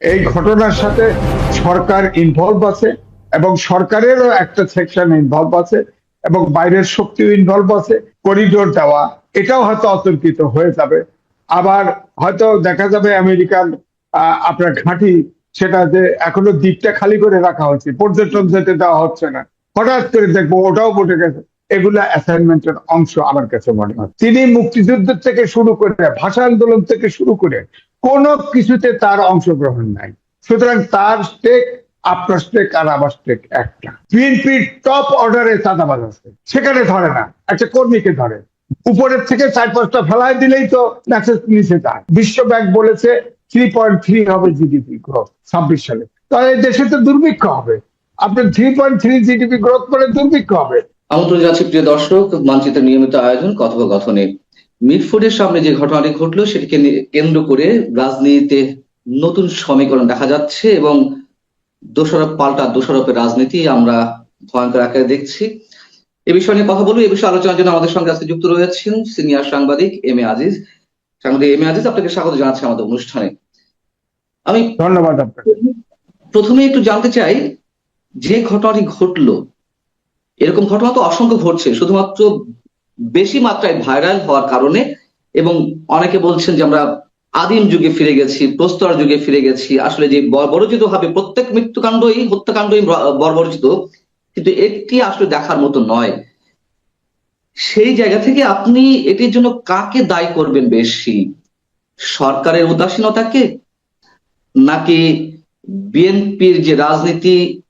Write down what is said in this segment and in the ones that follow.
এই ঘটনার সাথে সরকার ইনভলভ আছে এবং সরকারেরও একটা সেকশন ইনভলভ আছে এবং বাইরের শক্তিও ইনভলভ আছে করিডোর দেওয়া এটাও হয়তো অতর্কিত হয়ে যাবে। আবার হয়তো দেখা যাবে আমেরিকার আহ, আপনার ঘাঁটি সেটা যে এখনও দ্বীপটা খালি করে রাখা হচ্ছে পর্যটন যেতে দেওয়া হচ্ছে না। হঠাৎ করে দেখব ওটাও বটে গেছে। এগুলা অ্যাসাইনমেন্টের অংশ আমার কাছে মনে হয়। তিনি মুক্তিযুদ্ধ থেকে শুরু করে ভাষা আন্দোলন থেকে শুরু করে কোনো কিছুতে তার অংশগ্রহণ নাই। সুতরাং তার স্টেক আপনার স্টেক আর আমার স্টেক একটা। বিএনপির টপ অর্ডারে চাঁদাবাজ আছে। সেখানে ধরে না। একটা কর্মীকে ধরে। উপরের থেকে চার পাঁচটা ফেলায় দিলেই তো নিচে যায়। বিশ্ব ব্যাংক বলেছে থ্রি পয়েন্ট থ্রি হবে জিডিপি গ্রোথ ছাব্বিশ সালে। তাহলে দেশে তো দুর্ভিক্ষ হবে। আপনার three point three GDP growth করে দুর্ভিক্ষ হবে। আমন্ত্রণ জানাচ্ছি প্রিয় দর্শক, মানচিত্রের নিয়মিত আয়োজন কথোপকথনে। মিটফোর্ডের সামনে যে ঘটনাটি ঘটলো সেটিকে কেন্দ্র করে রাজনীতিতে নতুন সমীকরণ দেখা যাচ্ছে এবং দোষারোপ পাল্টা দোষারোপের রাজনীতি আমরা ভয়ঙ্কর আকারে দেখছি। এ বিষয় নিয়ে কথা বলব এ বিষয়ে আলোচনার জন্য আমাদের সঙ্গে আজকে যুক্ত রয়েছেন সিনিয়র সাংবাদিক এম এ আজিজ। সাংবাদিক এম এ আজিজ আপনাকে স্বাগত জানাচ্ছি আমাদের অনুষ্ঠানে। আমি ধন্যবাদ প্রথমে একটু জানতে চাই যে ঘটনাটি ঘটলো এরকম ঘটনা তো অসংখ্য ঘটছে শুধুমাত্র বেশি মাত্রায় ভাইরাল হওয়ার কারণে এবং অনেকে বলছেন যে আমরা আদিম যুগে ফিরে গেছি, প্রস্তর যুগে ফিরে গেছি, আসলে যে বর্বরচিত ভাবে প্রত্যেক মৃত্যুকাণ্ডই, হত্যাকাণ্ডই বর্বরচিত, কিন্তু একটি আসলে দেখার মতো নয়। সেই জায়গা থেকে আপনি এটির জন্য কাকে দায়ী করবেন বেশি? সরকারের উদাসীনতাকে নাকি বিএনপির যে রাজনীতি,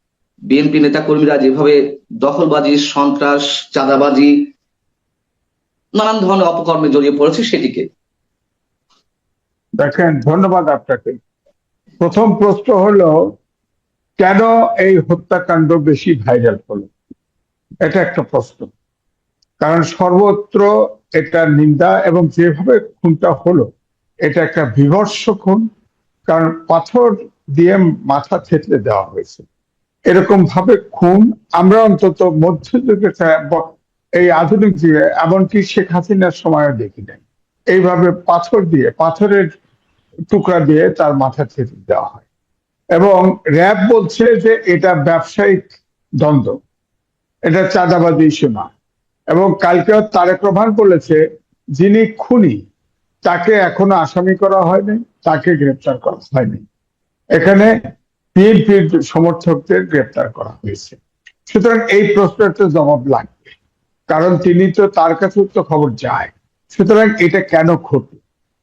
বিএনপি নেতা কর্মীরা যেভাবে দখলবাজি, সন্ত্রাস, চাঁদাবাজি নানান ধরনের অপকর্মে জড়িয়ে পড়েছে সেটিকে। দেখেন, ধন্যবাদ আপনাকে। প্রথম প্রশ্ন হলো, কেন এই হত্যাকাণ্ড বেশি ভাইরাল হলো? এটা একটা প্রশ্ন। কারণ সর্বত্র এটা নিন্দা এবং যেভাবে খুনটা হলো, এটা একটা বিভৎস খুন। কারণ পাথর দিয়ে মাথা থেতলে দেওয়া হয়েছে। এরকম ভাবে খুন আমরা অন্তত মধ্যযুগে এই আধুনিক যুগে, এমনকি শেখ হাসিনার সময়ও দেখি নাই। এইভাবে পাথর দিয়ে, পাথরের টুকরা দিয়ে তার মাথা ছেড়ে দেওয়া হয়। এবং র্যাব বলছে যে এটা ব্যবসায়িক দ্বন্দ্ব। এটা চাঁদাবাজি ইস্যু না এবং কালকেও তারেক রহমান বলেছে, যিনি খুনি, তাকে এখনও আসামি করা হয়নি, তাকে গ্রেপ্তার করা হয়নি। এখানে বিএনপির সমর্থকদের গ্রেপ্তার করা হয়েছে। সুতরাং এই প্রশ্নের জবাব লাগবে। কারণ তিনি তো তার কাছেও তো খবর যায়। সুতরাং এটা কেন ঘটল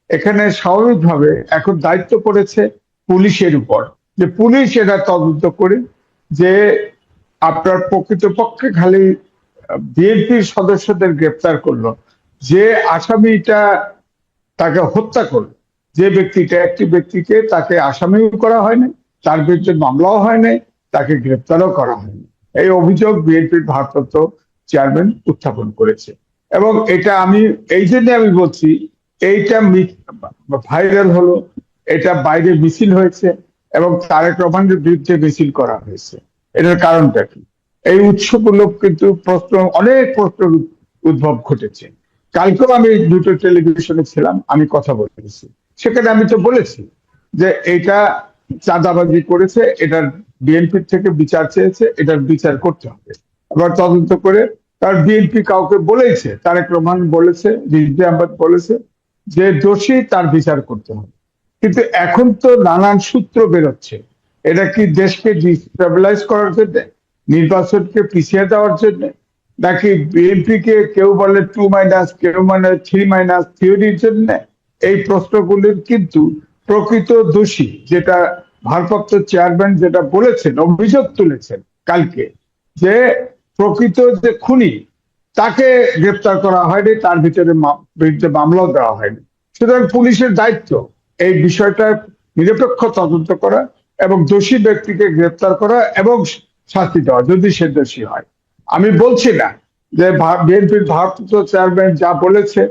এখানে স্বাভাবিকভাবে এখন দায়িত্ব পড়েছে পুলিশের উপর। যে পুলিশ এটা তদন্ত করে যে আপনার প্রকৃতপক্ষে খালি বিএনপির সদস্যদের গ্রেপ্তার করল, যে আসামিটা তাকে হত্যা করল, যে ব্যক্তিটা একটি ব্যক্তিকে তাকে আসামিও করা হয়নি, তার বিরুদ্ধে মামলাও হয়নি, তাকে গ্রেপ্তারও করা হয়নি। এই অভিযোগ বিএনপির ভারপ্রাপ্ত চেয়ারম্যান উত্থাপন করেছে। এবং এটা আমি, এই জন্য আমি বলছি, এইটা ভাইরাল হলো, এটা বাইরে মিছিল হয়েছে, এবং তারেক রহমানের বিরুদ্ধে মিছিল করা হয়েছে। এটার কারণটা কি? এই উৎসগুলো কিন্তু প্রশ্ন, অনেক প্রশ্ন উদ্ভব ঘটেছে। কালকেও আমি দুটো টেলিভিশনে ছিলাম, আমি কথা বলেছি। সেখানে আমি তো বলেছি যে এটা চাঁদাবাজি করেছে, এটার বিএনপির থেকে বিচার চেয়েছে, এটার বিচার করতে হবে। এবার তদন্ত করে তার বিএনপি কাউকে বলেছে তারেক রহমান বলেছে, রিজভি আহমদ বলেছে যে দোষী তার বিচার করতে হবে। কিন্তু এখন তো নানান সূত্র বেরোচ্ছে। এটা কি দেশকে ডিস্টেবিলাইজ করার জন্য, নির্বাচনকে পিছিয়ে দেওয়ার জন্য, নাকি বিএনপি কে কেউ বলে টু মাইনাস কেউ মানে থ্রি মাইনাস থিওরির জন্য? এই প্রশ্নগুলির কিন্তু প্রকৃত দোষী, যেটা ভারপ্রাপ্ত চেয়ারম্যান যেটা বলেছেন, অভিযোগ তুলেছেন কালকে, যে প্রকৃত যে খুনি, তাকে গ্রেপ্তার করা হয়নি, তার ভিতরে বিরুদ্ধে মামলাও দেওয়া হয়নি। সুতরাং পুলিশের দায়িত্ব এই বিষয়টা নিরপেক্ষ তদন্ত করা এবং দোষী ব্যক্তিকে গ্রেপ্তার করা এবং শাস্তি দেওয়া, যদি সে দোষী হয়। আমি বলছি না যে বিএনপির ভারপ্রাপ্ত চেয়ারম্যান যা বলেছে,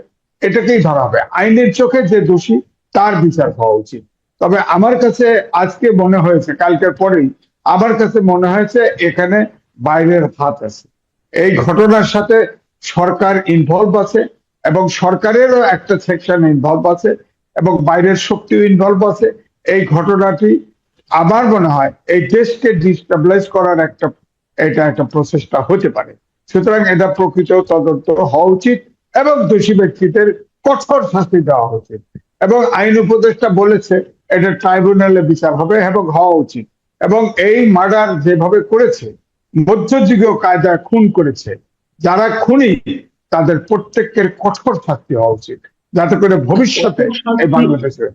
এটাকেই ধরা হবে। আইনের চোখে যে দোষী, তার বিচার হওয়া উচিত। তবে আমার কাছে আজকে মনে হয়েছে, কালকের পরেই, আমার কাছে মনে হয়েছে, এখানে বাইরের হাত আছে। এই ঘটনার সাথে সরকার ইনভলভ আছে এবং সরকারেরও একটা সেকশন ইনভলভ আছে এবং বাইরের শক্তিও ইনভলভ আছে। এই ঘটনাটি আমার মনে হয় এই দেশকে ডিস্টাবলাইজ করার একটা, এটা একটা প্রচেষ্টা হতে পারে। সুতরাং এটা প্রকৃত তদন্ত হওয়া উচিত এবং দোষী ব্যক্তিদের কঠোর শাস্তি দেওয়া উচিত। এবং আইন উপদেষ্টা বলেছে, এটা ট্রাইব্যুনালে বিচার হবে এবং হওয়া উচিত। এবং এই মার্ডার যেভাবে করেছে মধ্যযুগীয় কায়দায় খুন করেছে যারা খুনি তাদের প্রত্যেকের কঠোর শাস্তি হওয়া উচিত যাতে করে ভবিষ্যতে এই বাংলাদেশে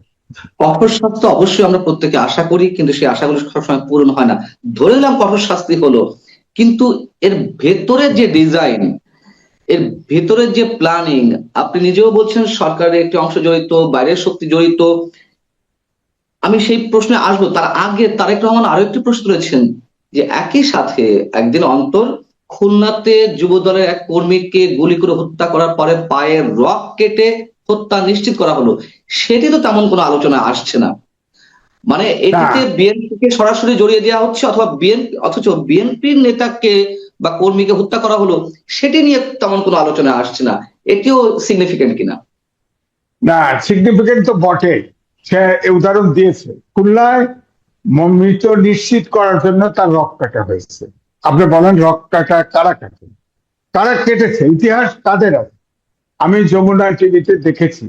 কঠোর শাস্তি অবশ্যই আমরা প্রত্যেকে আশা করি কিন্তু সেই আশাগুলো সবসময় পূরণ হয় না। ধরে নিলাম কঠোর শাস্তি হলো কিন্তু এর ভেতরে যে ডিজাইন এর ভেতরে যে প্ল্যানিং আপনি নিজেও বলছেন সরকারের একটি অংশ জড়িত বাইরের শক্তি জড়িত। আমি সেই প্রশ্নে আসব তার আগে তারেক রহমান আরও একটি প্রশ্ন করেছেন যে একই সাথে একদিন অন্তর খুলনাতে যুব দলের এক কর্মীকে গুলি করে হত্যা করার পরে পায়ের রক কেটে হত্যা নিশ্চিত করা হলো সেটি তো তেমন কোনো আলোচনা আসছে না। মানে এটিতে বিএনপিকে সরাসরি জড়িয়ে দেওয়া হচ্ছে অথবা বিএনপি অথচ বিএনপির নেতাকে বা কর্মীকে হত্যা করা হলো সেটি নিয়ে তেমন কোনো আলোচনা আসছে না। এটিও সিগনিফিকেন্ট কিনা? না সিগনিফিকেন্ট তো বটে সে উদাহরণ দিয়েছে। খুলনায় মৃত নিশ্চিত করার জন্য তার রক কাটা হয়েছে। আপনি বলেন রক কাটা কারা কাটে? কারা কেটেছে? ইতিহাস তাদের আছে। আমি যমুনা টিভিতে দেখেছি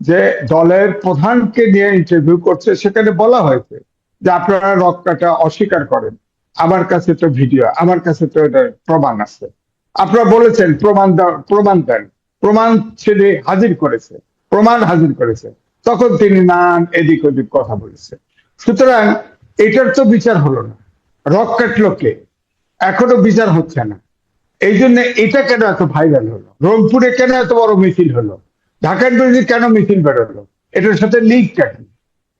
যে দলের প্রধানকে নিয়ে ইন্টারভিউ করছে, সেখানে বলা হয়েছে যে আপনারা রক কাটা অস্বীকার করেন। আমার কাছে তো ভিডিও, আমার কাছে তো এটা প্রমাণ আছে। আপনারা বলেছেন, প্রমাণ প্রমাণ দেন। প্রমাণ ছেলে হাজির করেছে, প্রমাণ হাজির করেছে। তখন তিনি নানান এদিক ওদিক কথা বলেছে সুতরাং এটার তো বিচার হলো না। রক কাটলো কে এখনও বিচার হচ্ছে না। এই জন্য এটা কেন এত ভাইরাল হলো? রংপুরে কেন এত বড় মিছিল হলো? ঢাকার বিরুদ্ধে কেন মিছিল বেরোলো? এটার সাথে লিঙ্ক কেন?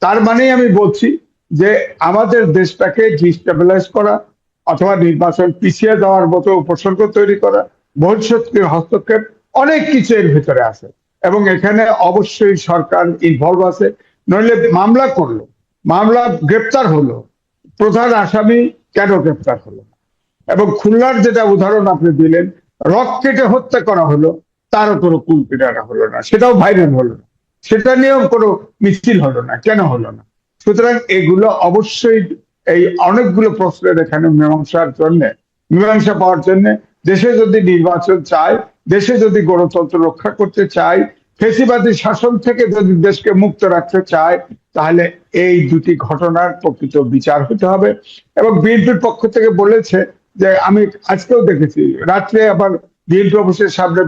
তার মানেই আমি বলছি যে আমাদের দেশটাকে ডিস্টেবিলাইজ করা অথবা নির্বাচন পিছিয়ে দেওয়ার মতো উপসর্গ তৈরি করা, ভবিষ্যৎকে হস্তক্ষেপ, অনেক কিছু এর ভিতরে আছে। এবং এখানে অবশ্যই সরকার ইনভলভ আছে। নইলে মামলা করল। মামলা গ্রেপ্তার হলো। প্রধান আসামি কেন গ্রেপ্তার হলো? এবং খুলনার যেটা উদাহরণ আপনি দিলেন রক কেটে হত্যা করা হলো, তারও কোনো কুল কিনারা হলো না, সেটাও ভাইরাল হলো না। সেটা নিয়েও কোনো মিছিল হলো না, কেন হলো না? সুতরাং এগুলো অবশ্যই এই অনেকগুলো প্রশ্নের এখানে মীমাংসার জন্য, মীমাংসা পাওয়ার জন্য, দেশে যদি নির্বাচন চায়, দেশে যদি গণতন্ত্র রক্ষা করতে চায় ফেসিবাদী শাসন থেকে যদি দেশকে মুক্ত রাখতে চায় তাহলে এই দুটি ঘটনার প্রকৃত বিচার হতে হবে। এবং বিএনপির পক্ষ থেকে বলেছে যে আমি আজকেও দেখেছি রাত্রে আবার বিএনপি অফিসের সামনে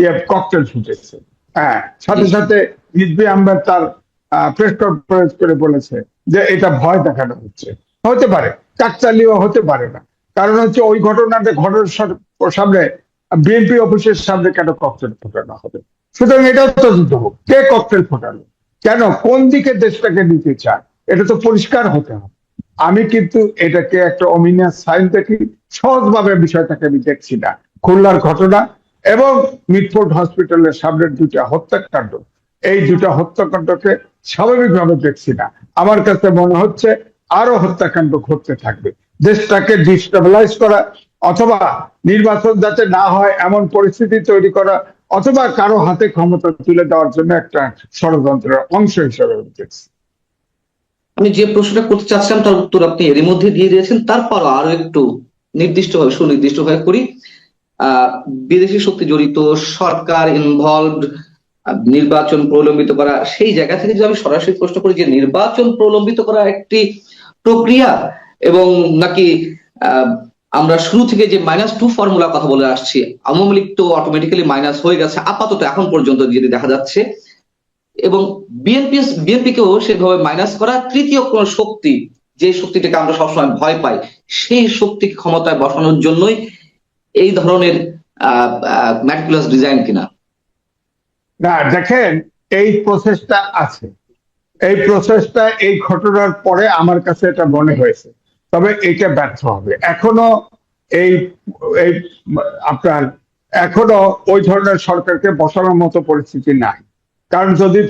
ইয়ে ককটেল ফুটেছে। হ্যাঁ সাথে সাথে রিজবি আহমেদ তার প্রেস কনফারেন্স করে বলেছে যে এটা ভয় দেখানো হচ্ছে। হতে পারে কাকতালীয় হতে পারে না। কারণ হচ্ছে ওই ঘটনাটা ঘটনার সামনে বিএনপি অফিসের সামনে কেন ককটেল ফোটানো হবে? সুতরাং এটাও তদন্ত হোক, কে ককটেল ফোটালো? কেন? কোন দিকে দেশটাকে নিতে চায়? এটা তো পরিষ্কার হতে হবে। আমি কিন্তু এটাকে একটা অমিনিয়াস সাইন দেখি, সহজভাবে বিষয়টাকে আমি দেখছি না। খুলনার ঘটনা এবং মিটফোর্ড হসপিটালের সামনের দুটা হত্যাকাণ্ড। এই দুটা হত্যাকাণ্ডকে স্বাভাবিকভাবে দেখছি না। আমার কাছে মনে হচ্ছে আরও হত্যাকাণ্ড ঘটতে থাকবে। দেশটাকে ডিস্টেবিলাইজ করা অথবা নির্বাচন যাতে না হয়, এমন পরিস্থিতি তৈরি করা অথবা কারও হাতে ক্ষমতা তুলে দেওয়ার জন্য একটা ষড়যন্ত্রের অংশ হিসেবে দেখছি। আমি যে প্রশ্নটা করতে চাচ্ছিলাম, তার উত্তর আপনি এরই মধ্যে দিয়ে দিয়েছেন। তারপর আরও একটু নির্দিষ্টভাবে সুনির্দিষ্টভাবে করি। বিদেশি শক্তি জড়িত, সরকার ইনভলভড নির্বাচন প্রলম্বিত করা, সেই জায়গা থেকে যদি আমি সরাসরি প্রশ্ন করি যে নির্বাচন প্রলম্বিত করা একটি প্রক্রিয়া এবং নাকি আমরা শুরু থেকে যে মাইনাস টু ফর্মুলা কথা বলে আসছি, আওয়ামী লীগ তো অটোমেটিক্যালি মাইনাস হয়ে গেছে, আপাতত এখন পর্যন্ত যেটি দেখা যাচ্ছে। এবং বিএনপি বিএনপিকেও সেভাবে মাইনাস করা তৃতীয় কোন শক্তি, যে শক্তিটাকে আমরা সবসময় ভয় পাই, সেই শক্তিকে ক্ষমতায় বসানোর জন্যই এই ধরনের ম্যাটিকুলাস ডিজাইন কিনা। না, দেখেন, এই প্রসেসটা আছে। এই প্রসেসটা এই ঘটনার পরে আমার কাছে এটা মনে হয়েছে। তবে এটা ব্যর্থ হবে। এখনও এই আপনার, এখনও ওই ধরনের সরকারকে বসানোর মতো পরিস্থিতি নাই। কারণ যদি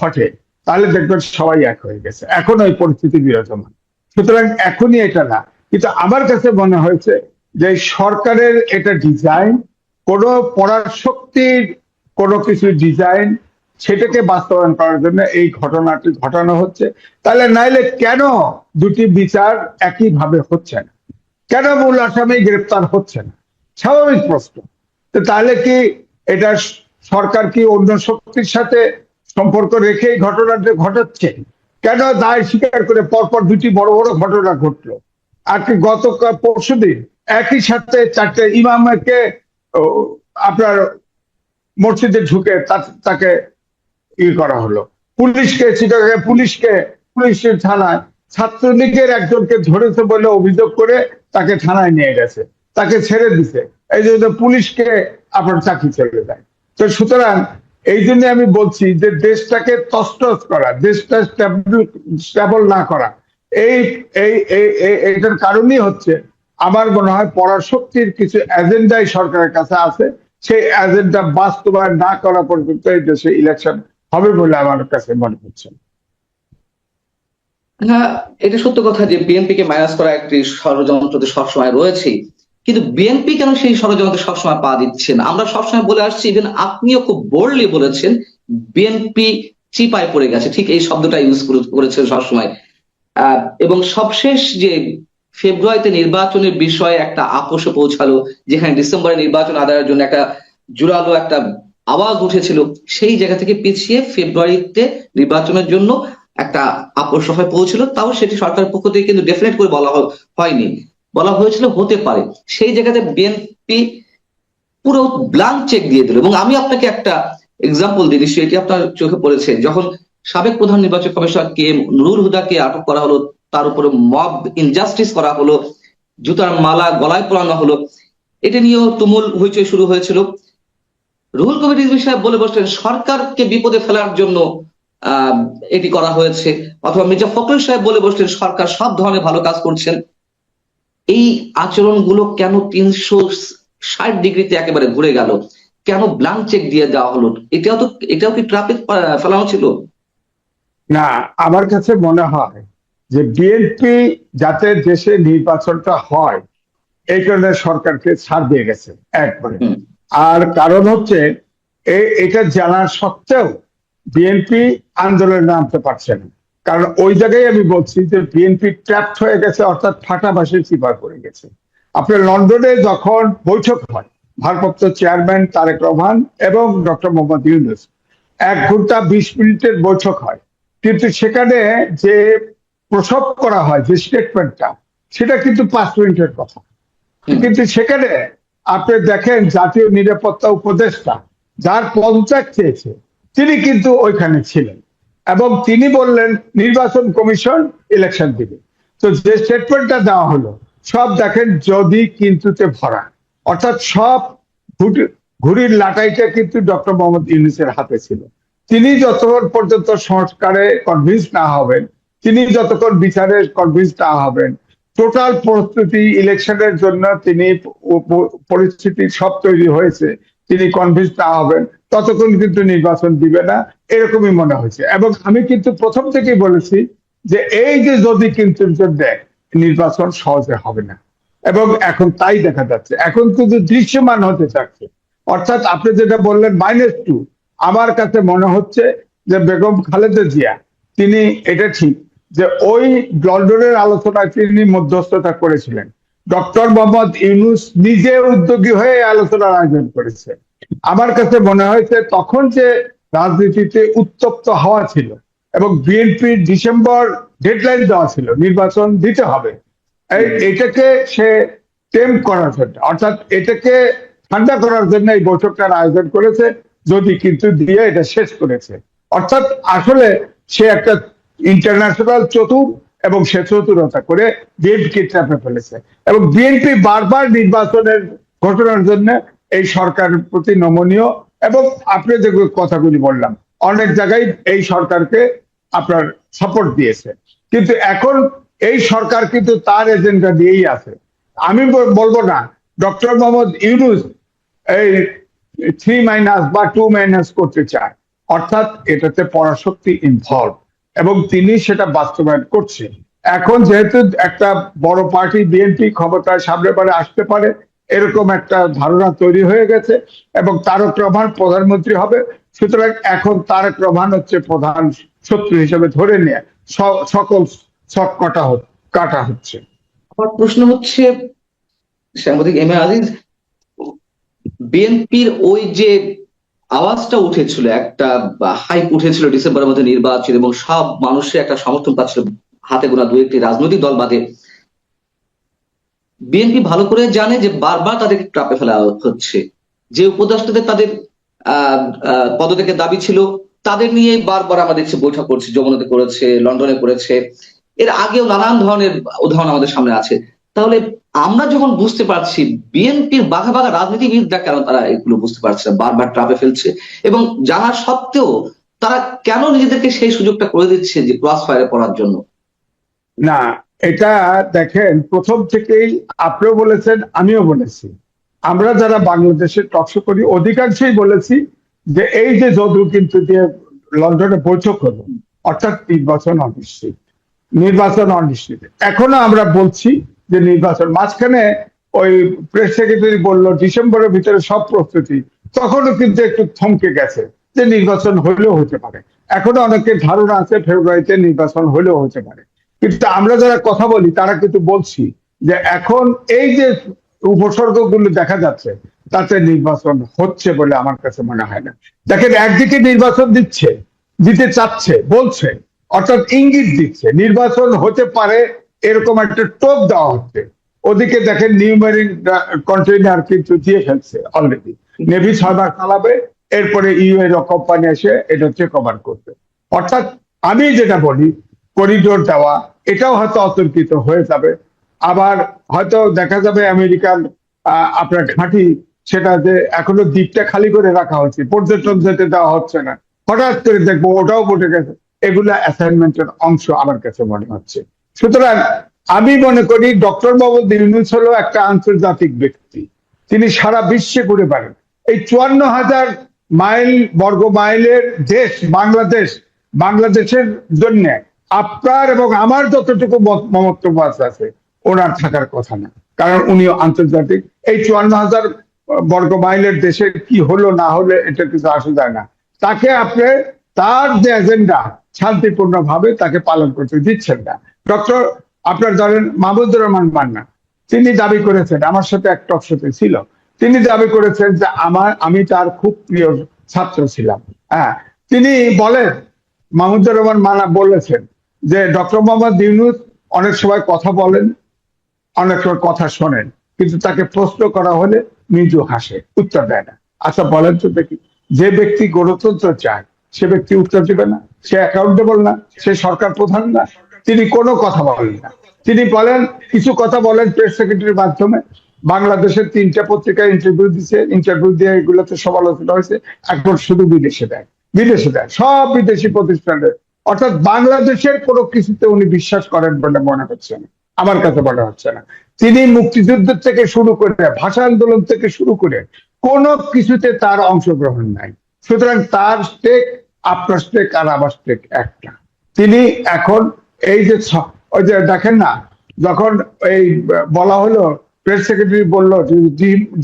ঘটে, তাহলে দেখবেন সবাই এক হয়ে গেছে। এখনও এই পরিস্থিতি বিরাজমান। সুতরাং এখনই এটা না। কিন্তু আমার কাছে মনে হয়েছে যে সরকারের এটা ডিজাইন, কোনো পড়ার শক্তির কোনো কিছু ডিজাইন সেটাকে বাস্তবায়ন করার জন্য এই ঘটনাটি ঘটানো হচ্ছে। তাহলে নাইলে কেন দুটি বিচার একইভাবে হচ্ছে না? কেন মূল আসামি গ্রেপ্তার হচ্ছে না? স্বাভাবিক প্রশ্ন। তো তাহলে কি এটা সরকার কি অন্য শক্তির সাথে সম্পর্ক রেখে এই ঘটনাটি ঘটাচ্ছে? কেন দায় স্বীকার করে পরপর দুটি বড় বড় ঘটনা ঘটলো? আর কি গত পরশু দিন একই সাথে চারটে ইমামকে আপনার মসজিদে ঢুকে তাকে ই করা হলো? পুলিশকে চিটাগাঙ্গে পুলিশকে, পুলিশের থানায় ছাত্রলীগের একজনকে ধরেছে বলে অভিযোগ করে তাকে থানায় নিয়ে গেছে। তাকে ছেড়ে দিছে। এই জন্য পুলিশকে আপনার চাকরি চলে যায় তো সুতরাং এই জন্য আমি বলছি যে দেশটাকে তস্তস করা, দেশটা স্টেবল না করা, এই এই, এই- এই- এইটার কারণই হচ্ছে আমার মনে হয় পরাশক্তির কিছু এজেন্ডাই সরকারের কাছে আছে। সেই এজেন্ডা বাস্তবায়ন না করা পর্যন্ত এই দেশে ইলেকশন হবে বলে আমার কাছে মনে হচ্ছে হ্যাঁ এটা সত্য কথা যে বিএনপি কে মাইনাস করা একটি ষড়যন্ত্র সবসময় রয়েছে কিন্তু বিএনপি কেন সেই ষড়যন্ত্রে সবসময় পা দিচ্ছে না? আমরা সবসময় বলে আসছি ইভেন আপনিও খুব বোল্ডলি বলেছেন বিএনপি চিপায় পড়ে গেছে। ঠিক এই শব্দটা ইউজ করেছেন সবসময়। এবং সবশেষ যে ফেব্রুয়ারিতে নির্বাচনের বিষয়ে একটা আপোষে পৌঁছালো, যেখানে ডিসেম্বরে নির্বাচন আদায়ের জন্য একটা জোরালো একটা আওয়াজ উঠেছিল সেই জায়গা থেকে পিছিয়ে ফেব্রুয়ারিতে নির্বাচনের জন্য একটা আপোষ সভায় পৌঁছিল, তাও সেটি সরকারের পক্ষ থেকে কিন্তু ডেফিনেট করে বলা হয়নি। বলা হয়েছিল হতে পারে। সেই জায়গাতে বিএনপি পুরো ব্লাঙ্ক চেক দিয়ে দিল। এবং আমি আপনাকে একটা এক্সাম্পল দিই নিশ্চয়ই এটি আপনার চোখে পড়েছে। যখন সাবেক প্রধান নির্বাচন কমিশনার কে এম নুরুল হুদাকে আটক করা হলো, তার উপরে মব ইনজাস্টিস করা হলো, জুতার মালা গলায় পরানো হলো, এটা নিয়েও তুমুল হইচই শুরু হয়েছিল। রুহুল কবির রিজভী সাহেব বলে বসলেন সরকারকে বিপদে ফেলার জন্য এটি করা হয়েছে। অথবা মির্জা ফখরুল সাহেব বলে বসলেন সরকার সব ধরনের ভালো কাজ করছেন। এই আচরণগুলো কেন তিনশো ষাট ডিগ্রিতে একেবারে ঘুরে গেল? কেন ব্লাঙ্ক চেক দিয়ে দেওয়া হলো? এটাও তো এটাও কি ট্রাফিক ফেলানো ছিল? না আমার কাছে মনে হয় যে বিএনপি যাতে দেশে নির্বাচনটা হয় এই কারণে সরকারকে ছাড় দিয়ে গেছে একবারে। আর কারণ হচ্ছে এটা জানার সত্ত্বেও বিএনপি আন্দোলনে নামতে পারছে না। কারণ ওই জায়গায় আমি বলছি যে বিএনপি ট্র্যাপড হয়ে গেছে অর্থাৎ ফাটাবাসের চিপার পড়ে গেছে। আপনার লন্ডনে যখন বৈঠক হয় ভারপ্রাপ্ত চেয়ারম্যান তারেক রহমান এবং ডক্টর মোহাম্মদ ইউনুস এক ঘণ্টা বিশ মিনিটের বৈঠক হয়। কিন্তু সেখানে যে প্রসব করা হয় যে স্টেটমেন্টটা সেটা কিন্তু পাঁচ মিনিটের কথা। কিন্তু সেখানে আপনি দেখেন জাতীয় নিরাপত্তা উপদেষ্টা, যার পদত্যাগ চেয়েছে, তিনি কিন্তু ওইখানে ছিলেন। এবং তিনি বললেন, নির্বাচন কমিশন ইলেকশন দিবে। তো যে স্টেটমেন্টটা দেওয়া হলো, সব দেখেন যদি কিন্তুতে ভরা। অর্থাৎ সব ঘুড়ির লাটাইটা কিন্তু ডক্টর মোহাম্মদ ইউনুসের হাতে ছিল। তিনি যতক্ষণ পর্যন্ত সংস্কারে কনভিন্স না হবেন, তিনি যতক্ষণ বিচারে কনভিন্স না হবেন টোটাল প্রস্তুতি ইলেকশনের জন্য তিনি পরিস্থিতি সব তৈরি হয়েছে। তিনি কনভিন্স না হবেন, ততক্ষণ কিন্তু নির্বাচন দিবে না, এরকমই মনে হয়েছে। এবং আমি কিন্তু প্রথম থেকেই বলেছি যে এই যে যদি কিন্তু দেখ, নির্বাচন সহজে হবে না। এবং এখন তাই দেখা যাচ্ছে। এখন কিন্তু দৃশ্যমান হতে চাচ্ছে অর্থাৎ আপনি যেটা বললেন মাইনাস টু আমার কাছে মনে হচ্ছে যে বেগম খালেদা জিয়া, তিনি এটা ঠিক যে ওই লন্ডনের আলোচনায় তিনি মধ্যস্থতা করেছিলেন। ডক্টর মোহাম্মদ ইউনুস নিজে উদ্যোগী হয়ে আলোচনার আয়োজন করেছে। আমার কাছে মনে হয়েছে তখন যে রাজনীতিতে উত্তপ্ত হওয়া ছিল এবং বিএনপি ডিসেম্বর ডেডলাইন দেওয়া ছিল, নির্বাচন দিতে হবে। এটাকে সে টেম করার জন্য, অর্থাৎ এটাকে ঠান্ডা করার জন্য এই বৈঠকটার আয়োজন করেছে, যদি কিন্তু দিয়ে এটা শেষ করেছে। অর্থাৎ আসলে সে একটা ইন্টারন্যাশনাল চতুর এবং সে চতুরতা করে বিএনপি চাপে ফেলেছে। এবং বিএনপি বারবার নির্বাচনের ঘটনার জন্য এই সরকারের প্রতি নমনীয় এবং আপনি যে কথাগুলি বললাম, অনেক জায়গায় এই সরকারকে আপনার সাপোর্ট দিয়েছে। কিন্তু এখন এই সরকার কিন্তু তার এজেন্ডা দিয়েই আছে। আমি বলব না ডক্টর মোহাম্মদ ইউনুস এই থ্রি মাইনাস বা টু মাইনাস করতে চায়। অর্থাৎ এটাতে পরাশক্তি ইনভলভ এবং তিনি সেটা বাস্তবায়ন করছেন এখন যেহেতু একটা বড় পার্টি, বিএনপি ক্ষমতায় সামনে পারে আসতে পারে, এরকম একটা ধারণা তৈরি হয়ে গেছে এবং তারক রহমান প্রধানমন্ত্রী হবে। সুতরাং এখন তারেক রহমান হচ্ছে প্রধান শত্রু হিসেবে ধরে নিয়ে সকল সব কাটা কাটা হচ্ছে। আমার প্রশ্ন হচ্ছে, সাংবাদিক এম এ আজিজ, বিএনপির ওই যে আওয়াজটা উঠেছিল, একটা হাইপ উঠেছিল ডিসেম্বরের মধ্যে নির্বাচন এবং সব মানুষের একটা সমর্থন পাচ্ছিল হাতে গোনা দু একটি রাজনৈতিক দল বাদে। বিএনপি ভালো করে জানে যে বারবার তাদেরকে ট্রাপে ফেলা হচ্ছে। যে উপদেষ্টাদের তাদের পদত্যাগের দাবি ছিল, তাদের নিয়ে বারবার আমরা দেখছি বৈঠক করছে, যমুনাতে করেছে, লন্ডনে করেছে। এর আগেও নানান ধরনের উদাহরণ আমাদের সামনে আছে। তাহলে আমরা যখন বুঝতে পারছি বিএনপির বাঘা বাঘা রাজনীতিবিদরা কেন তারা এগুলো বুঝতে পারছে না, বারবার ট্রাপে ফেলছে, এবং জানা সত্ত্বেও তারা কেন নিজেদেরকে সেই সুযোগটা করে দিচ্ছে যে ক্রস ফায়ারে পড়ার জন্য? না, এটা দেখেন, প্রথম থেকেই আপনিও বলেছেন, আমিও বলেছি। আমরা যারা বাংলাদেশের টকশো করি, অধিকাংশই বলেছি যে এই যে যদু কিন্তু দিয়ে লন্ডনে বৈঠক হলো, অর্থাৎ নির্বাচন অনিশ্চিত নির্বাচন অনিশ্চিত। এখনও আমরা বলছি যে নির্বাচন। মাঝখানে ওই প্রেস সেক্রেটারি বলল, ডিসেম্বরের ভিতরে সব প্রস্তুতি। তখনও কিন্তু একটু থমকে গেছে যে নির্বাচন হইলেও হতে পারে। এখনও অনেকের ধারণা আছে ফেব্রুয়ারিতে নির্বাচন হলেও হতে পারে। কিন্তু আমরা যারা কথা বলি, তারা কিন্তু বলছি যে এখন এই যে উপসর্গগুলো দেখা যাচ্ছে, তাতে নির্বাচন হচ্ছে বলে আমার কাছে মনে হয় না। দেখেন, একদিকে নির্বাচন দিচ্ছে, দিতে চাচ্ছে, বলছে, অর্থাৎ ইঙ্গিত দিচ্ছে, নির্বাচন হতে পারে এরকম একটা টোপ দেওয়া হচ্ছে। ওদিকে দেখেন নিউমেরিং কন্টেইনার কিন্তু দিয়ে ফেলছে অলরেডি নেভি ছয়বার চালাবে, এরপরে ইউএর কোম্পানি এসে এটা চেক ওভার করবে। অর্থাৎ আমি যেটা বলি করিডোর দেওয়া, এটাও হয়তো অতর্কিত হয়ে যাবে। আবার হয়তো দেখা যাবে আমেরিকান আপনার ঘাঁটি, সেটা যে এখনও দ্বীপটা খালি করে রাখা হচ্ছে, পর্যটন যেতে দেওয়া হচ্ছে না। হঠাৎ করে দেখব ওটাও বটে গেছে। এগুলা অ্যাসাইনমেন্টের অংশ আমার কাছে মনে হচ্ছে। সুতরাং আমি মনে করি ডক্টর মোহাম্মদ ইউনুস হলো একটা আন্তর্জাতিক ব্যক্তি। তিনি সারা বিশ্বে ঘুরে বেড়ান। এই চুয়ান্ন হাজার মাইল, বর্গ মাইলের দেশ বাংলাদেশ, বাংলাদেশের জন্য আপনার এবং আমার যতটুকু মত- মমত্ব আছে ওনার থাকার কথা না। কারণ উনিও আন্তর্জাতিক। এই চুয়ান্ন হাজার বর্গ মাইলের দেশের কি হলো, না হলে, এটা কিছু আসে যায় না। তাকে আপনি, তার যে এজেন্ডা শান্তিপূর্ণ ভাবে তাকে পালন করতে দিচ্ছেন না। ডক্টর, আপনার ধরেন মাহমুদুর রহমান মান্না, তিনি দাবি করেছেন, আমার সাথে এক টক শোতে ছিল, তিনি দাবি করেছেন যে আমার, আমি তার খুব প্রিয় ছাত্র ছিলাম হ্যাঁ। তিনি বলেন মাহমুদুর রহমান মানা বলেছেন যে, ডক্টর মোহাম্মদ ইউনুস অনেক সময় কথা বলেন, অনেক সময় কথা শোনেন, কিন্তু তাকে প্রশ্ন করা হলে মৃদু হাসে, উত্তর দেয় না। আচ্ছা বলেন তো দেখি, যে ব্যক্তি গণতন্ত্র চায়, সে ব্যক্তি উত্তর দেবে না? সে অ্যাকাউন্টেবল না? সে সরকার প্রধান না? তিনি কোনো কথা বলেন না। তিনি বলেন, কিছু কথা বলেন প্রেস সেক্রেটারির মাধ্যমে। বাংলাদেশের তিনটা পত্রিকায় ইন্টারভিউ দিচ্ছে ইন্টারভিউ দিয়ে এগুলোতে সমালোচনা হয়েছে। এখন শুধু বিদেশে দেয়। বিদেশে দেয়। সব বিদেশি প্রতিষ্ঠানে অর্থাৎ বাংলাদেশের কোনো কিছুতে উনি বিশ্বাস করেন বলে মনে হচ্ছে না। আমার কাছে মনে হচ্ছে না। তিনি মুক্তিযুদ্ধ থেকে শুরু করে, ভাষা আন্দোলন থেকে শুরু করে কোনো কিছুতে তার অংশগ্রহণ নাই। সুতরাং তার স্টেক আপনার স্টেক আর আমার স্টেক একটা। তিনি এখন এই যে ওই যে দেখেন না, যখন এই, বলা হলো প্রেস সেক্রেটারি বলল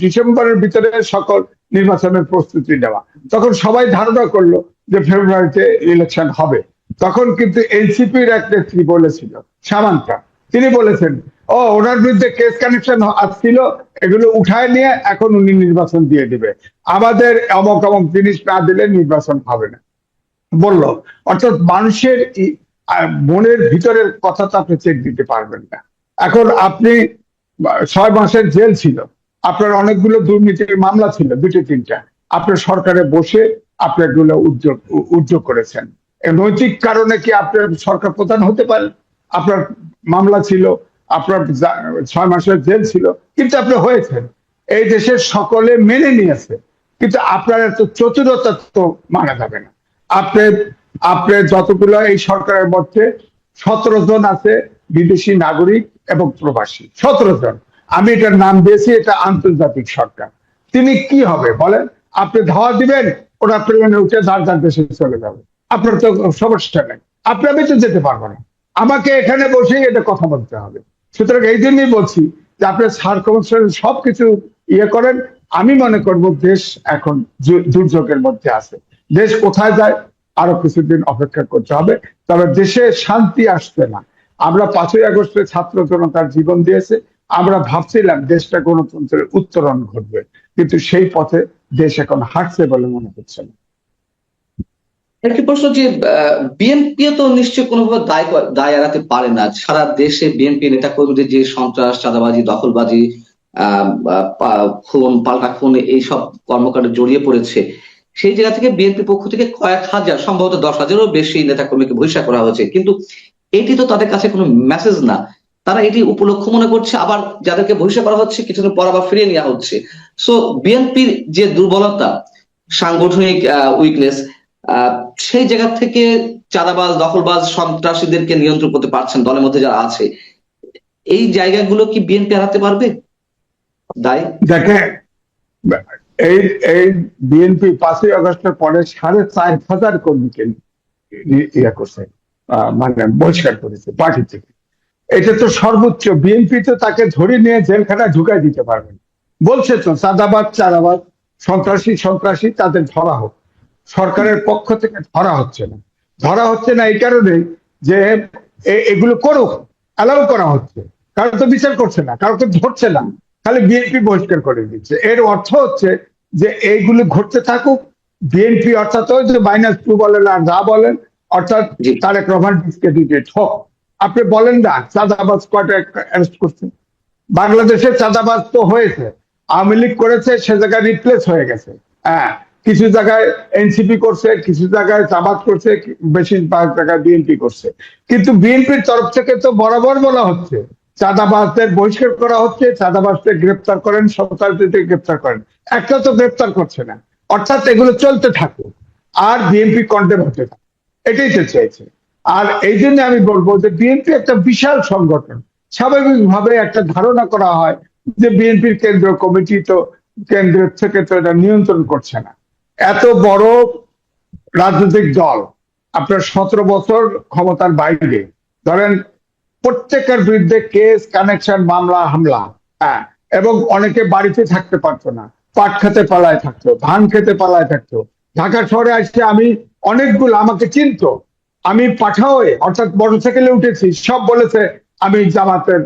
ডিসেম্বরের ভিতরে সকল নির্বাচনের প্রস্তুতি নেওয়া। তখন সবাই ধারণা করল যে ফেব্রুয়ারিতে ইলেকশন হবে। তখন কিন্তু এনসিপির এক নেত্রী বলেছিল, সামান্তা। তিনি বলেছেন, ও, ওনার বিরুদ্ধে কেস কানেকশন আসছিল এগুলো উঠায় নিয়ে এখন উনি নির্বাচন দিয়ে দিবে। আমাদের অমক অমক জিনিস না দিলে নির্বাচন হবে না। বলল। অর্থাৎ মানুষের মনের ভিতরের কথা তো আপনি চেক দিতে পারবেন না। এখন আপনি ছয় মাসের জেল ছিল, আপনার অনেকগুলো দুর্নীতির মামলা ছিল, দুটো তিনটা। আপনার সরকারে বসে আপনি এগুলো উদ্যোগ উদ্যোগ করেছেন। নৈতিক কারণে কি আপনার সরকার প্রধান হতে পারেন আপনার মামলা ছিল, আপনার ছয় মাসের জেল ছিল, কিন্তু আপনি হয়েছেন। এই দেশের সকলে মেনে নিয়েছে, কিন্তু আপনার এত চতুরতা তো মানা যাবে না। আপনি আপনি যতগুলো এই সরকারের মধ্যে সতেরো জন আছে বিদেশি নাগরিক এবং প্রবাসী। সতেরো জন। আমি এটার নাম দিয়েছি, এটা আন্তর্জাতিক সরকার। তিনি কি হবে বলেন? আপনি ধাওয়া দিবেন, ওরা প্লেনে উঠে যার যার দেশে চলে যাবে। আপনার তো সমস্যা নেই। আপনি আমি তো যেতে পারব না। আমাকে এখানে বসেই এটা কথা বলতে হবে। সুতরাং এই জন্যই বলছি যে আপনি সার্কমস্টেন্স সবকিছু ইয়ে করেন। আমি মনে করব দেশ এখন দুর্যোগের মধ্যে আছে। দেশ কোথায় যায় আরও কিছুদিন অপেক্ষা করতে হবে। তবে দেশে শান্তি আসবে না। আমরা পাঁচই আগস্টে ছাত্র জনতার জীবন দিয়েছে। আমরা ভাবছিলাম দেশটা গণতন্ত্রের উত্তরণ ঘটবে। কিন্তু সেই পথে দেশ এখন হাঁটছে বলে মনে হচ্ছে না। একটি প্রশ্ন যে বিএনপিও তো নিশ্চয়ই কোনোভাবে দায় দায় এড়াতে পারে না। সারা দেশে বিএনপি নেতা কর্মীদের যে সন্ত্রাস, চাঁদাবাজি, দখলবাজি খুন, পাল্টা খুন, এইসব কর্মকাণ্ডে জড়িয়ে পড়েছে। সেই জায়গা থেকে বিএনপি পক্ষ থেকে কয়েক হাজার, সম্ভবত দশ হাজারেরও বেশি নেতা কর্মীকে বহিষ্কার করা হয়েছে। কিন্তু এটি তো তাদের কাছে কোনো মেসেজ না। তারা এটি উপলক্ষ মনে করছে, আবার যাদেরকে বহিষ্কার করা হচ্ছে, কিছুদিন পর আবার ফিরিয়ে নেওয়া হচ্ছে। সো বিএনপির যে দুর্বলতা, সাংগঠনিক উইকনেস সেই জায়গা থেকে চাঁদাবাজ, দখলবাজ সন্ত্রাসীদেরকে নিয়ন্ত্রণ করতে পারছেন দলের মধ্যে যারা আছে। এই জায়গাগুলো কি বিএনপি হারাতে পারবে? দায়? দেখে এই এই বিএনপি পাঁচই আগস্টের পরে সাড়ে চার হাজার কর্মীকে ইয়ে করছে মানে বহিষ্কার করেছে পার্টি থেকে। এটা তো সর্বোচ্চ বিএনপি তো তাকে ধরে নিয়ে জেলখানায় ঢুকাই দিতে পারবেন বলছে তো, চাঁদাবাদ চাঁদাবাদ, সন্ত্রাসী সন্ত্রাসী, তাদের ধরা হোক। সরকারের পক্ষ থেকে ধরা হচ্ছে না। ধরা হচ্ছে না এই কারণে যে এগুলো করুক, অ্যালাউ করা হচ্ছে। কারও তো বিচার করছে না কারও তো ধরছে না। খালি বিএনপি বহিষ্কার করে দিচ্ছে। এর অর্থ হচ্ছে যে এইগুলো ঘটতে থাকুক বিএনপি অর্থাৎ ওই যে মাইনাস টু বলেন আর যা বলেন অর্থাৎ। তারেক রহমান ডিসক্রেডিটেড হোক। আপনি বলেন না চাঁদাবাজ কয়টা অ্যারেস্ট করছেন বাংলাদেশে চাঁদাবাজ তো হয়েছে আওয়ামী লীগ করেছে সে জায়গায় রিপ্লেস হয়ে গেছে। হ্যাঁ কিছু জায়গায় এনসিপি করছে কিছু জায়গায় জামাত করছে বেশিরভাগ জায়গায় বিএনপি করছে। কিন্তু বিএনপির তরফ থেকে তো বরাবর বলা হচ্ছে চাঁদাবাজদের বহিষ্কার করা হচ্ছে, চাঁদাবাজদের গ্রেপ্তার করেন, সন্ত্রাসীদের গ্রেপ্তার করেন। একটা তো গ্রেপ্তার করছে না। অর্থাৎ এগুলো চলতে থাকুক, আর বিএনপি কন্টেম হতে থাকে এটাই তো চেয়েছে আর এই জন্য আমি বলব যে বিএনপি একটা বিশাল সংগঠন। স্বাভাবিকভাবে একটা ধারণা করা হয় যে বিএনপির কেন্দ্রীয় কমিটি তো কেন্দ্রের থেকে তো এটা নিয়ন্ত্রণ করছে না। এত বড় রাজনৈতিক দল, আপনার সতেরো বছর ক্ষমতার বাইরে, ধরেন প্রত্যেকের বিরুদ্ধে কেস কানেকশন মামলা, হামলা। হ্যাঁ এবং অনেকে বাড়িতে থাকতে পারতো না। পাট খেতে পালায় থাকতো, ধান খেতে পালায় থাকতো। ঢাকা শহরে আসছে আমি অনেকগুলো, আমাকে চিনতো। আমি পাঠাও অর্থাৎ মোটরসাইকেলে উঠেছি, সব বলেছে আমি জামাতের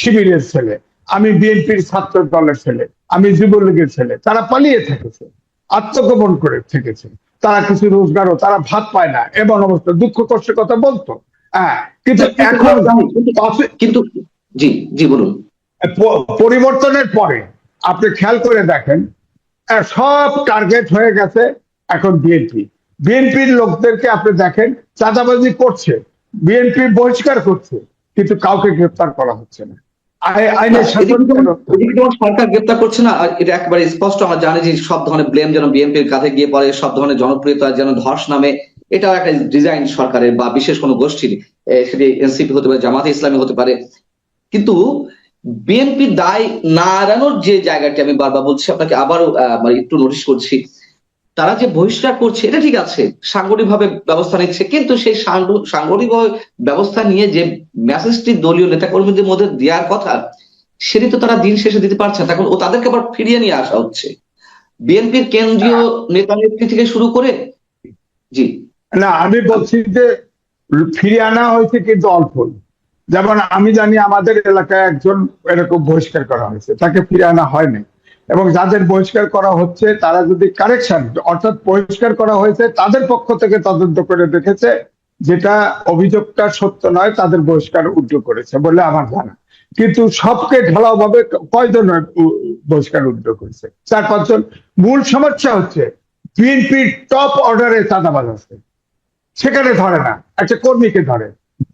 শিবিরের ছেলে। আমি বিএনপির ছাত্র দলের ছেলে, আমি যুবলীগের ছেলে। তারা পালিয়ে থেকেছে, আত্মগোপন করে থেকেছে। তারা কিছু রোজগারও, তারা ভাত পায় না। এমন অবস্থা, দুঃখ, কষ্টের কথা বলতো। হ্যাঁ কিন্তু এখন কিন্তু জি জি বলুন। পরিবর্তনের পরে আপনি খেয়াল করে দেখেন সব টার্গেট হয়ে গেছে এখন বিএনপি বিএনপির লোকদেরকে আপনি দেখেন চাঁদাবাজি করছে বিএনপি বহিষ্কার করছে কিন্তু কাউকে গ্রেপ্তার করা হচ্ছে না। সরকার গ্রেপ্তার করছে না এটা একেবারে স্পষ্ট আমরা জানি যে সব ধরনের ব্লেম যেন বিএনপির কাছে গিয়ে পড়ে সব ধরনের জনপ্রিয়তা যেন ধস নামে এটাও একটা ডিজাইন সরকারের বা বিশেষ কোনো গোষ্ঠীর সেটি এনসিপি হতে পারে, জামাতে ইসলামী হতে পারে। কিন্তু বিএনপি দায় না এড়ানোর যে জায়গাটি আমি বারবার বলছি, আপনাকে আবারও মানে একটু নোটিশ করছি, তারা যে বহিষ্কার করছে, এটা ঠিক আছে, সাংগঠনিকভাবে ব্যবস্থা নিচ্ছে, কিন্তু সেই সাংগ- সাংগঠনিকভাবে ব্যবস্থা নিয়ে যে মেসেজটি দলীয় নেতাকর্মীদের মধ্যে দেওয়ার কথা, সেটি তো তারা দিন শেষে দিতে পারছে না। ও তাদেরকে আবার ফিরিয়ে নিয়ে আসা হচ্ছে। বিএনপির কেন্দ্রীয় নেতা নেত্রী থেকে শুরু করে, জি। না, আমি বলছি যে ফিরে আনা হয়েছে কিন্তু অল্প। যেমন আমি জানি আমাদের এলাকায় একজন এরকম বহিষ্কার করা হয়েছে, তাকে ফিরে আনা হয়নি। এবং যাদের বহিষ্কার করা হচ্ছে, তারা যদি কারেকশন, অর্থাৎ বহিষ্কার করা হয়েছে, তাদের পক্ষ থেকে তদন্ত করে দেখেছে যেটা অভিযোগটা সত্য নয়, তাদের বহিষ্কার উদ্যোগ করেছে বলে আমার জানা কিন্তু সবকে ঢালাও ভাবে কয়জন বহিষ্কার উদ্যোগ করেছে? চার, পাঁচজন। মূল সমস্যা হচ্ছে, বিএনপির টপ অর্ডারে চাঁদাবাজ আছে। সেখানে ধরে না একটা কর্মীকে ধরে।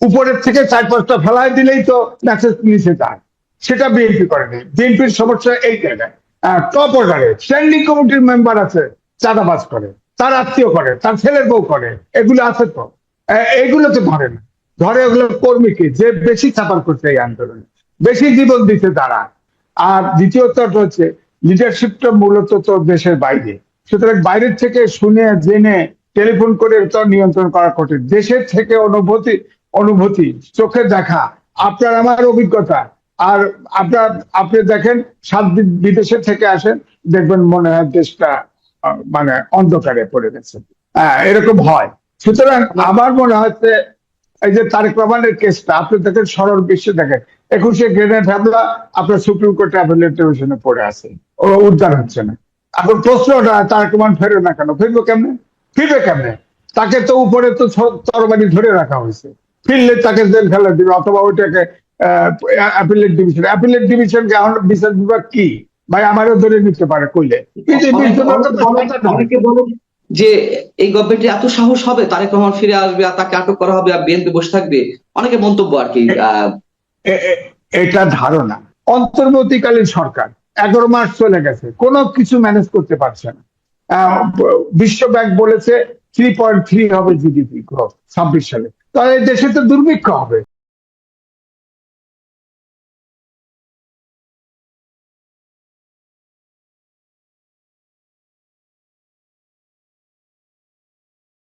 উপরের থেকে চার পাঁচটা ফেলায় দিলেই তো মেসেজ নিচে যায়। সেটা বিএনপি করেনি বিএনপির সমস্যা এই জায়গায় টপ অর্ডারে স্ট্যান্ডিং কমিটির মেম্বার আছে চাঁদাবাজ করে তার আত্মীয় করে তার ছেলের বউ করে এগুলো আছে তো। আহ, এগুলো তো ধরে না। ধরে ওগুলো কর্মীকে যে বেশি সাফার করছে এই আন্দোলনে বেশি জীবন দিতে তারা। আর দ্বিতীয়ত হচ্ছে লিডারশিপটা মূলত তো দেশের বাইরে। সুতরাং বাইরের থেকে শুনে জেনে টেলিফোন করে তো নিয়ন্ত্রণ করা কঠিন। দেশের থেকে অনুভূতি অনুভূতি চোখে দেখা, আপনার আমার অভিজ্ঞতা। আর আপনার, আপনি দেখেন, সাত বিদেশে থেকে আসেন, দেখবেন মনে হয় দেশটা মানে অন্ধকারে পড়ে গেছে। হ্যাঁ এরকম হয়। সুতরাং আমার মনে হচ্ছে এই যে তারেক রহমানের কেসটা, আপনি দেখেন, সরল বিশ্বে দেখেন। একুশে গ্রেনেড হামলা, আপনার সুপ্রিম কোর্টে অ্যাপেলেট ডিভিশনে পড়ে আছে। ও উদ্ধার হচ্ছে না। এখন প্রশ্নটা, তারেক রহমান ফেরে না কেন? ফিরবে কেমনে? ফিরবে কেমনে? তাকে তো উপরে তো তরবারি ধরে রাখা হয়েছে। ফিরলে তাকে জেল খেলা দিবে অথবা ওইটাকে অ্যাপিলেট ডিভিশন অ্যাপিলেট ডিভিশনকে এখন বিচার বিভাগ কি? ভাই আমারও ধরে নিতে পারে কইলে। যে এই গভর্নমেন্টের এত সাহস হবে তারেক রহমান ফিরে আসবে আর তাকে আটক করা হবে আর বিএনপি বসে থাকবে অনেকে মন্তব্য আর কি এটা ধারণা। অন্তর্বর্তীকালীন সরকার এগারো মাস চলে গেছে কোনো কিছু ম্যানেজ করতে পারছে না। বিশ্ব ব্যাংক বলেছে থ্রি পয়েন্ট থ্রি হবে জিডিপি গ্রোথ ছাব্বিশ সালে। তাহলে দেশে তো দুর্ভিক্ষ হবে।